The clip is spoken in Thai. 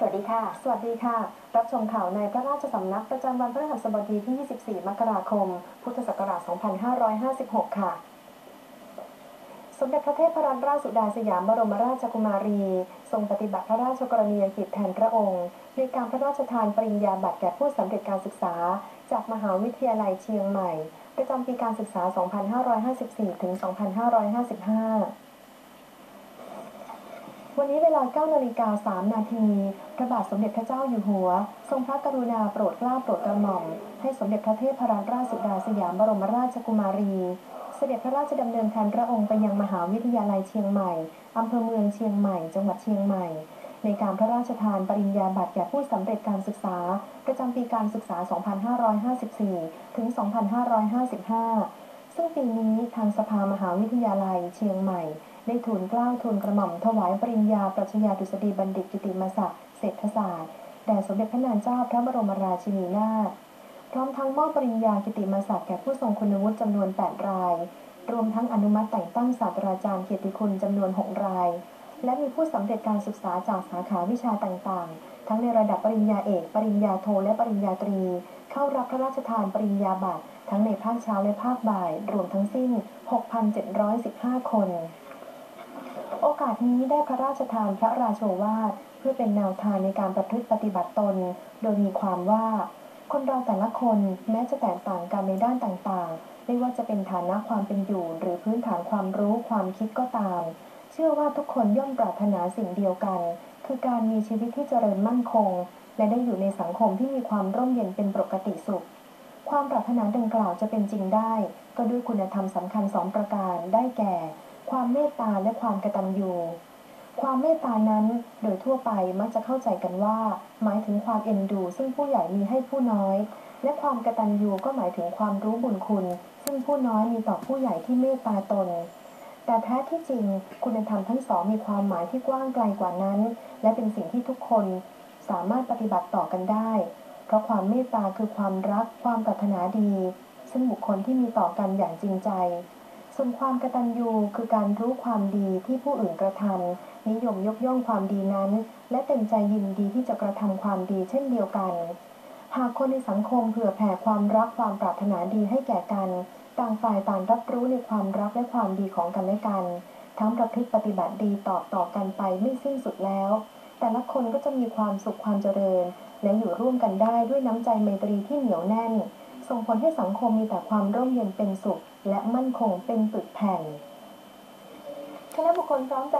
สวัสดีค่ะ สวัสดีค่ะ รับชมข่าวในพระราชสำนักประจำวันพฤหัสบดีที่ 24 มกราคม พุทธศักราช 2556 ค่ะ สมเด็จพระเทพรัตนราชสุดาสยามบรมราชกุมารี ทรงปฏิบัติพระราชกรณียกิจแทนพระองค์ในการพระราชทานปริญญาบัตรแก่ผู้สำเร็จการศึกษา จากมหาวิทยาลัยเชียงใหม่ ประจำปีการศึกษา 2554 ถึง 2555 วันนี้เวลา9นาฬิกา3นาทีพระบาทสมเด็จพระเจ้าอยู่หัว ทรงพระกรุณาโปรดเกล้าโปรดกระหม่อม ให้สมเด็จพระเทพรัตนราชสุดาสยามบรมราชกุมารี เสด็จพระราชดำเนินแทนพระองค์ไปยังมหาวิทยาลัยเชียงใหม่ อำเภอเมืองเชียงใหม่ จังหวัดเชียงใหม่ ในการพระราชทานปริญญาบัตรแก่ผู้สำเร็จการศึกษา ประจำปีการศึกษา 2554 ถึง 2555 ซึ่งปีนี้ทางสภามหาวิทยาลัยเชียงใหม่ ได้ทูลเกล้าทูลกระหม่อมถวายปริญญา ปรัชญาดุษฎีบัณฑิตกิติมศักดิ์เศรษฐศาสตร์แด่สมเด็จพระนางเจ้าพระบรมราชินีนาถพร้อมทั้งมอบปริญญากิติมศักดิ์แก่ผู้ทรงคุณวุฒิจำนวน 8 ราย รวมทั้งอนุมัติแต่งตั้งศาสตราจารย์เกียรติคุณจำนวน 6 ราย และมีผู้สำเร็จการศึกษาจากสาขาวิชาต่างๆ ทั้งในระดับปริญญาเอก ปริญญาโท และปริญญาตรี เข้ารับพระราชทานปริญญาบัตรทั้งในภาคเช้าและภาคบ่าย รวมทั้งสิ้น 6,715 คน โอกาสนี้ได้พระราชทานพระราโชวาทเพื่อเป็นแนวทางในการประพฤติปฏิบัติตน โดยมีความว่า คนเราแต่ละคนแม้จะแตกต่างกันในด้านต่างๆ ไม่ว่าจะเป็นฐานะความเป็นอยู่ หรือพื้นฐานความรู้ความคิดก็ตาม เชื่อว่าทุกคนย่อมปรารถนาสิ่งเดียวกัน คือการมีชีวิตที่เจริญมั่นคง และได้อยู่ในสังคมที่มีความร่มเย็นเป็นปกติสุข ความปรารถนาดังกล่าวจะเป็นจริงได้ ก็ด้วยคุณธรรมสำคัญสองประการได้แก่ ความเมตตาและความกตัญญูความเมตตานั้นโดยทั่วไปมักจะเข้าใจกันว่า หมายถึงความเอ็นดู ซึ่งผู้ใหญ่มีให้ผู้น้อย และความกตัญญูก็หมายถึงความรู้บุญคุณ ซึ่งผู้น้อยมีต่อผู้ใหญ่ที่เมตตาตน แต่แท้ที่จริง คุณธรรมทั้งสองมีความหมายที่กว้างไกลกว่านั้น และเป็นสิ่งที่ทุกคนสามารถปฏิบัติต่อกันได้ เพราะความเมตตาคือความรักความปรารถนาดี ซึ่งบุคคลที่มีต่อกันอย่างจริงใจ ส่วนความกตัญญูคือการรู้ความดีที่ผู้อื่นกระทำนิยมยกย่องความดีนั้น และเต็มใจยินดีที่จะกระทำความดีเช่นเดียวกัน หากคนในสังคมเผื่อแผ่ความรักความปรารถนาดีให้แก่กัน ต่างฝ่ายต่างรับรู้ในความรักและความดีของกันและกัน ทั้งประพฤติปฏิบัติดีตอบต่อกันไปไม่สิ้นสุดแล้ว แต่ละคนก็จะมีความสุขความเจริญ และอยู่ร่วมกันได้ด้วยน้ำใจไมตรีที่เหนียวแน่น ส่งผลให้สังคมมีแต่ความร่มเย็นเป็นสุข และมั่นคงเป็นปึกแผ่นคณะบุคคลพร้อมใจ